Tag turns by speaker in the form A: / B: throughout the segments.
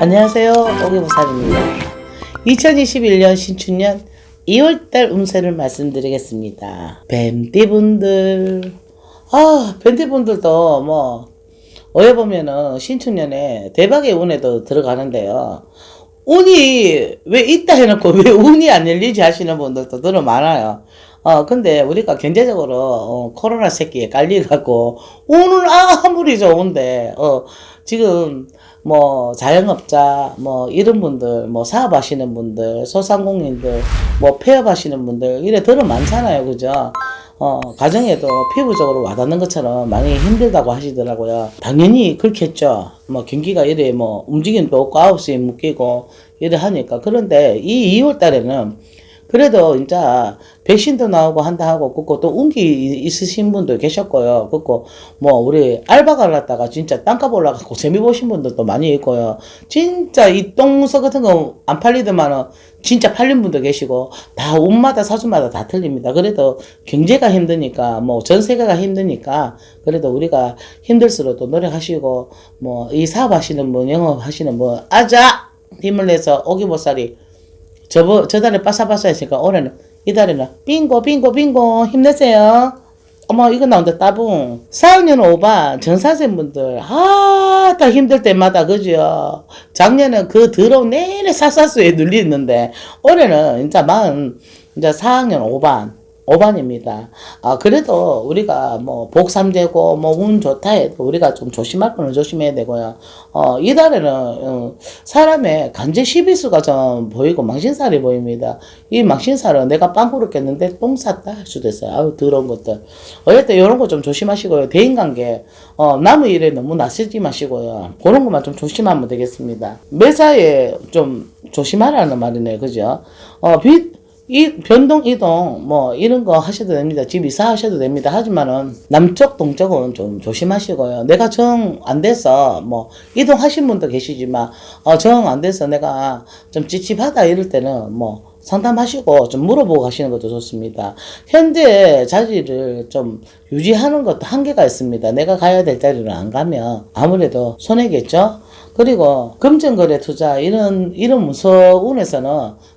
A: 안녕하세요. 오기부살입니다. 2021년 신춘년 2월달 운세를 말씀드리겠습니다. 뱀띠분들, 아, 뱀띠분들도 뭐, 어여 보면은 신춘년에 대박의 운에도 들어가는데요. 운이 왜 있다 해놓고 왜 운이 안 열리지 하시는 분들도 들어 많아요. 어, 근데 우리가 경제적으로, 어, 코로나 새끼에 깔려갖고, 운은 아무리 좋은데, 어, 지금, 뭐, 자영업자, 뭐, 이런 분들, 뭐, 사업하시는 분들, 소상공인들, 뭐, 폐업하시는 분들, 이래 들어 많잖아요. 그죠? 어, 가정에도 피부적으로 와닿는 것처럼 많이 힘들다고 하시더라고요. 당연히 그렇겠죠. 뭐, 경기가 이래 뭐, 움직임도 없고, 9시에 묶이고, 이래 하니까. 그런데 이 2월 달에는 그래도 이제 백신도 나오고 한다 하고 그거 또 운기 있으신 분도 계셨고요. 그거 뭐 우리 알바 갈랐다가 진짜 땅값 올라가고 재미 보신 분들도 많이 있고요. 진짜 이 똥서 같은 거 안 팔리더만은 진짜 팔린 분도 계시고 다 옷마다 사주마다 다 틀립니다. 그래도 경제가 힘드니까 뭐 전 세계가 힘드니까 그래도 우리가 힘들수록 또 노력하시고 뭐 이 사업하시는 분 영업하시는 분 아자 힘을 내서 오기보살이 저번 저달에 빠사빠사 했으니까 올해는 이달에는 빙고 빙고 빙고 힘내세요. 어머 이거 나온다 따봉 4학년 5반 전사생분들 아다 힘들 때마다 그죠 작년은 그 더러운 내내 사사수에 눌리는데 올해는 이제 만 이제 4학년 5반 5반입니다. 아, 그래도 우리가 뭐, 복삼되고, 뭐, 운 좋다 해도 우리가 좀 조심할 거는 조심해야 되고요. 어, 이달에는, 어, 사람의 간제 시비수가 좀 보이고, 망신살이 보입니다. 이 망신살은 내가 빵꾸를 깼는데 똥 쌌다 할 수도 있어요. 아유, 더러운 것들. 어쨌든 이런 거 좀 조심하시고요. 대인관계, 어, 남의 일에 너무 나서지 마시고요. 그런 것만 좀 조심하면 되겠습니다. 매사에 좀 조심하라는 말이네요. 그죠? 어, 빚, 이 변동 이동 뭐 이런 거 하셔도 됩니다. 집 이사하셔도 됩니다. 하지만은 남쪽 동쪽은 좀 조심하시고요. 내가 정 안 돼서 뭐 이동하신 분도 계시지만 어, 정 안 돼서 내가 좀 찝찝하다 이럴 때는 뭐 상담하시고 좀 물어보고 가시는 것도 좋습니다. 현재 자리를 좀 유지하는 것도 한계가 있습니다. 내가 가야 될 자리를 안 가면 아무래도 손해겠죠. 그리고 금전거래 투자 이런 이런 무서운에서는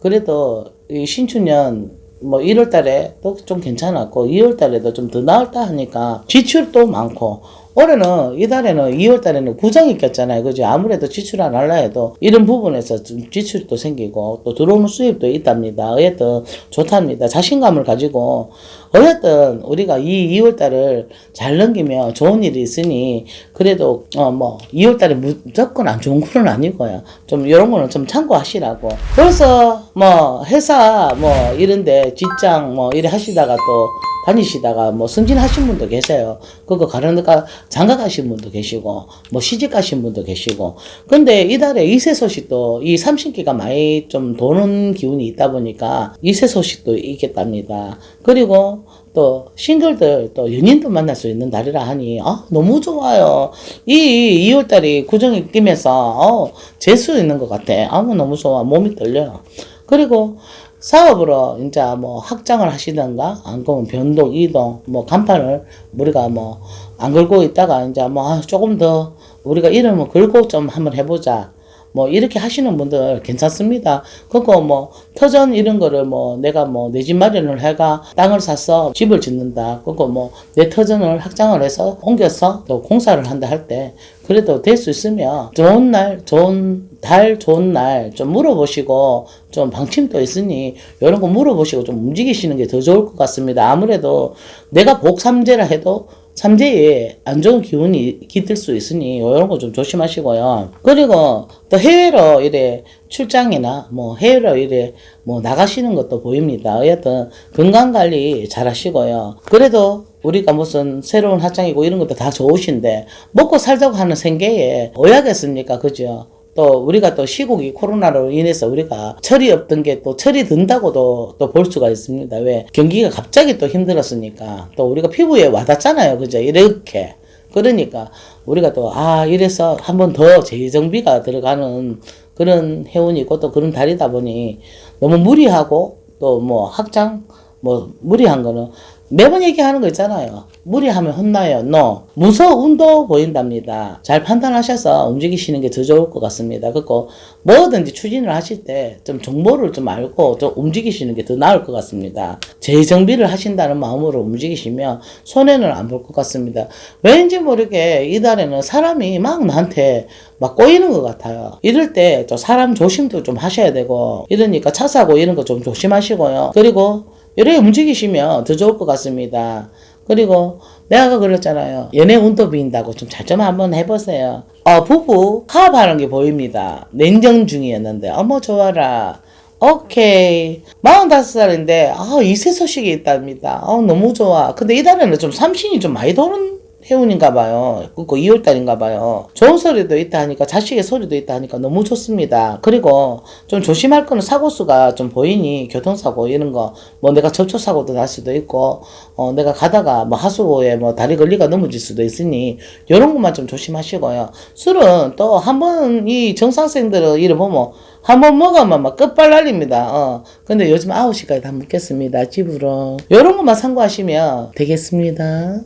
A: 그래도 이 신축년 뭐 1월 달에 또 좀 괜찮았고 2월 달에도 좀 더 나을다 하니까 지출도 많고 올해는 이달에는 2월 달에는 구정이 꼈잖아요. 그죠? 아무래도 지출 안 할라 해도 이런 부분에서 좀 지출도 생기고 또 들어오는 수입도 있답니다. 어쨌든 좋답니다. 자신감을 가지고 어쨌든 우리가 이 2월 달을 잘 넘기면 좋은 일이 있으니 그래도 어 뭐 2월 달에 무조건 안 좋은 건 아니고요. 좀 이런 거는 좀 참고하시라고. 그래서 뭐 회사 뭐 이런데 직장 뭐 이래 하시다가 또 다니시다가 뭐 승진하신 분도 계세요. 그거 가려니까 장가 가신 분도 계시고 뭐 시집 가신 분도 계시고 근데 이달에 이세 소식도 이 삼신기가 많이 좀 도는 기운이 있다 보니까 이세 소식도 있겠답니다. 그리고 또 싱글들 또 연인도 만날 수 있는 달이라 하니 아 너무 좋아요. 이 2월 달이 구정이 끼면서 어 재수 있는 것 같아. 아무 너무 좋아. 몸이 떨려요. 그리고 사업으로 이제 뭐 확장을 하시던가 안 그러면 변동 이동 뭐 간판을 우리가 뭐 안 걸고 있다가 이제 뭐 아, 조금 더 우리가 이름을 걸고 좀 한번 해보자 뭐 이렇게 하시는 분들 괜찮습니다. 그거 뭐 터전 이런 거를 뭐 내가 뭐 내 집 마련을 해가 땅을 사서 집을 짓는다. 그거 뭐 내 터전을 확장을 해서 옮겨서 또 공사를 한다 할 때 그래도 될 수 있으면 좋은 날 좋은 달 좋은 날 좀 물어보시고 좀 방침도 있으니 이런 거 물어보시고 좀 움직이시는 게 더 좋을 것 같습니다. 아무래도 내가 복삼재라 해도 삼재에 안 좋은 기운이 깃들 수 있으니 이런 거 좀 조심하시고요. 그리고 또 해외로 이래 출장이나 뭐 해외로 이래 뭐 나가시는 것도 보입니다. 어쨌든 건강 관리 잘 하시고요. 그래도 우리가 무슨 새로운 학장이고 이런 것도 다 좋으신데 먹고 살자고 하는 생계에 오야겠습니까? 그죠? 또 우리가 또 시국이 코로나로 인해서 우리가 철이 없던 게 또 철이 든다고도 또 볼 수가 있습니다. 왜 경기가 갑자기 또 힘들었으니까 또 우리가 피부에 와닿잖아요. 그죠? 이렇게 그러니까 우리가 또 아 이래서 한 번 더 재정비가 들어가는 그런 해운이고 또 그런 달이다 보니 너무 무리하고 또뭐 확장 뭐 무리한 거는 매번 얘기하는 거 있잖아요. 무리하면 혼나요. No. 무서운도 보인답니다. 잘 판단하셔서 움직이시는 게 더 좋을 것 같습니다. 그리고 뭐든지 추진을 하실 때 좀 정보를 좀 알고 좀 움직이시는 게 더 나을 것 같습니다. 재정비를 하신다는 마음으로 움직이시면 손해는 안 볼 것 같습니다. 왠지 모르게 이달에는 사람이 막 나한테 막 꼬이는 것 같아요. 이럴 때 또 사람 조심도 좀 하셔야 되고 이러니까 차 사고 이런 거 좀 조심하시고요. 그리고 이렇게 움직이시면 더 좋을 것 같습니다. 그리고 내가 아까 그랬잖아요. 연애 운도 빈다고 좀 잘 좀 한번 해보세요. 어, 부부 화합하는 게 보입니다. 냉정 중이었는데 어머 좋아라. 오케이. 45살인데, 아, 이세 소식이 있답니다. 아, 너무 좋아. 근데 이달에는 좀 삼신이 좀 많이 도는 해운인가 봐요. 그거 2월달인가 봐요. 좋은 소리도 있다 하니까 자식의 소리도 있다 하니까 너무 좋습니다. 그리고 좀 조심할 거는 사고수가 좀 보이니 교통사고 이런 거 뭐 내가 접촉사고도 날 수도 있고 어 내가 가다가 뭐 하수구에 뭐 다리 걸리가 넘어질 수도 있으니 이런 것만 좀 조심하시고요. 술은 또 한 번 이 정상생들은 이래 보면 한번 먹으면 막 끝발 날립니다. 어. 근데 요즘 9시까지 다 먹겠습니다. 집으로. 이런 것만 참고하시면 되겠습니다.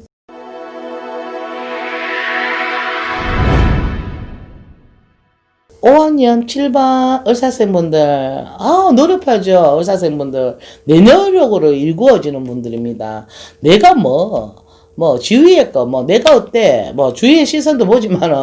A: 5학년 7반 의사생분들, 아, 노력하죠. 의사생분들. 내노력으로 일구어지는 분들입니다. 내가 뭐, 뭐, 주위의 거, 뭐, 내가 어때? 뭐, 주위의 시선도 보지만은,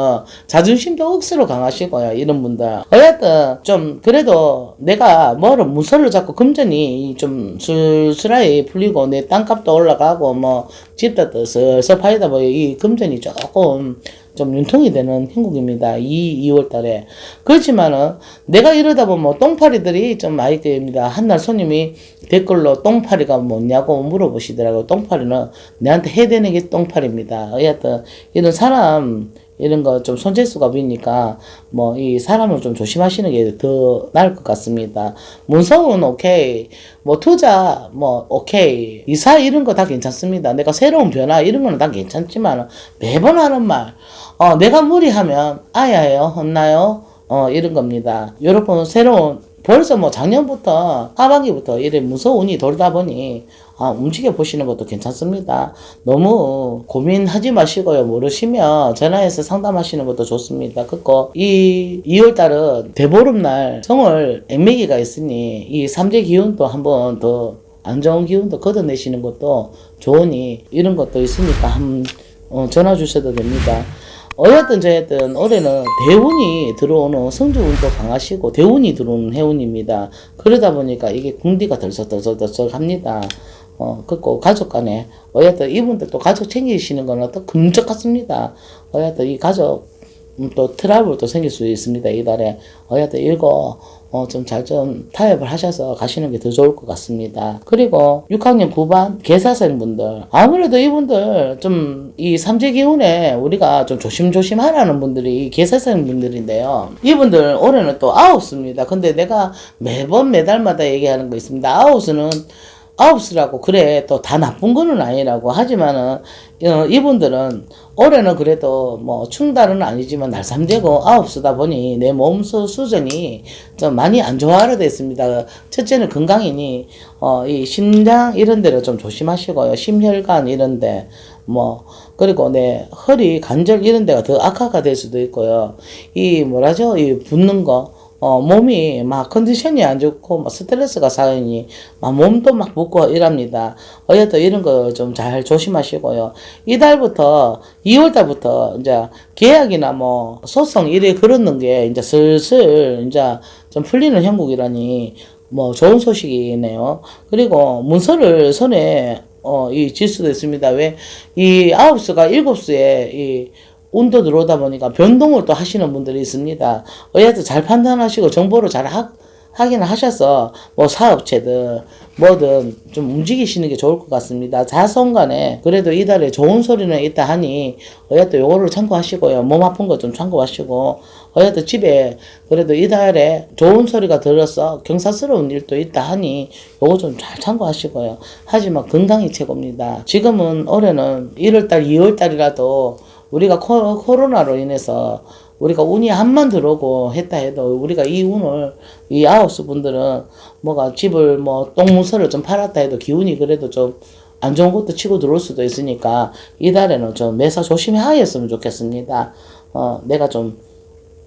A: 자존심도 억수로 강하시고요. 이런 분들. 어쨌든, 좀, 그래도 내가 뭐를 무설로 잡고 금전이 좀 술술하게 풀리고, 내 땅값도 올라가고, 뭐, 집도 슬슬 파이다 보니, 이 금전이 조금, 좀 윤통이 되는 행국입니다. 이 2월 달에. 그렇지만은 내가 이러다 보면 뭐 똥파리들이 좀 많이 됩니다. 한날 손님이 댓글로 똥파리가 뭐냐고 물어보시더라고요. 똥파리는 내한테 해대는 게 똥파리입니다. 어쨌든 이런 사람 이런 거 좀 손재수가 보이니까 뭐 이 사람을 좀 조심하시는 게 더 나을 것 같습니다. 문서는 오케이. 뭐 투자 뭐 오케이. 이사 이런 거 다 괜찮습니다. 내가 새로운 변화 이런 거는 다 괜찮지만 매번 하는 말. 어 내가 무리하면 아야예요. 혼나요. 어 이런 겁니다. 여러분 새로운 벌써 뭐 작년부터 하반기부터 이래 무서운 운이 돌다 보니 아, 움직여 보시는 것도 괜찮습니다. 너무 고민하지 마시고요. 모르시면 전화해서 상담하시는 것도 좋습니다. 그거 이 2월 달은 대보름날 성월 액매기가 있으니 이 삼재 기운도 한번 더 안 좋은 기운도 걷어내시는 것도 좋으니 이런 것도 있으니까 한 어, 전화 주셔도 됩니다. 어쨌든 저쨌든 올해는 대운이 들어오는 성주운도 강하시고 대운이 들어오는 해운입니다. 그러다 보니까 이게 궁디가 덜썩덜썩덜썩합니다. 어, 그고 가족 간에 어쨌든 이분들 또 가족 챙기시는 거는 또 금쪽 같습니다. 어쨌든 이 가족 음, 또 트러블도 생길 수 있습니다. 이달에 어쨌든 이거 어, 좀 잘 좀 타협을 하셔서 가시는 게 더 좋을 것 같습니다. 그리고 6학년 9반 개사생 분들 아무래도 이분들 좀 이 삼재 기운에 우리가 좀 조심조심 하라는 분들이 개사생 분들인데요. 이분들 올해는 또 아웃입니다. 근데 내가 매번 매달마다 얘기하는 거 있습니다. 아웃은 아홉수라고 그래 또 다 나쁜 거는 아니라고 하지만은 어, 이분들은 올해는 그래도 뭐 충달은 아니지만 날삼되고 아홉수다 보니 내 몸수 수준이 좀 많이 안 좋아하려 됐습니다. 첫째는 건강이니 어, 이 심장 이런 데를 좀 조심하시고요. 심혈관 이런 데 뭐 그리고 내 허리 관절 이런 데가 더 악화가 될 수도 있고요. 이 뭐라죠? 이 붓는 거 어, 몸이 막 컨디션이 안 좋고 막 스트레스가 쌓이니 막 몸도 막 붓고 이랍니다. 어쨌든 이런 거 좀 잘 조심하시고요. 이달부터 2월 달부터 이제 계약이나 뭐 소송 이래 그러는 게 이제 슬슬 이제 좀 풀리는 형국이라니 뭐 좋은 소식이네요. 그리고 문서를 손에 어, 이 질 수도 있습니다. 왜? 이 아홉 수가 일곱 수에 이 운도 들어오다 보니까 변동을 또 하시는 분들이 있습니다. 어쨌든 잘 판단하시고 정보를 잘 하, 확인을 하셔서 뭐 사업체든 뭐든 좀 움직이시는 게 좋을 것 같습니다. 자손 간에 그래도 이달에 좋은 소리는 있다 하니 어쨌든 요거를 참고하시고요. 몸 아픈 거 좀 참고하시고 어쨌든 집에 그래도 이달에 좋은 소리가 들어서 경사스러운 일도 있다 하니 요거 좀 잘 참고하시고요. 하지만 건강이 최고입니다. 지금은 올해는 1월달, 2월달이라도 우리가 코, 코로나로 인해서 우리가 운이 한만 들어오고 했다 해도 우리가 이 운을 이 아홉수 분들은 뭐가 집을 뭐 똥문서를 좀 팔았다 해도 기운이 그래도 좀 안 좋은 것도 치고 들어올 수도 있으니까 이달에는 좀 매사 조심히 하였으면 좋겠습니다. 어, 내가 좀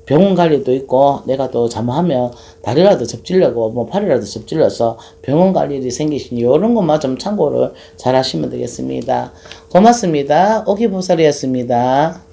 A: 병원 관리도 있고 내가 또 잘못하면 다리라도 접질려고 뭐 팔이라도 접질려서 병원 갈 일이 생기시니 이런 것만 좀 참고를 잘 하시면 되겠습니다. 고맙습니다. 오기보살이었습니다.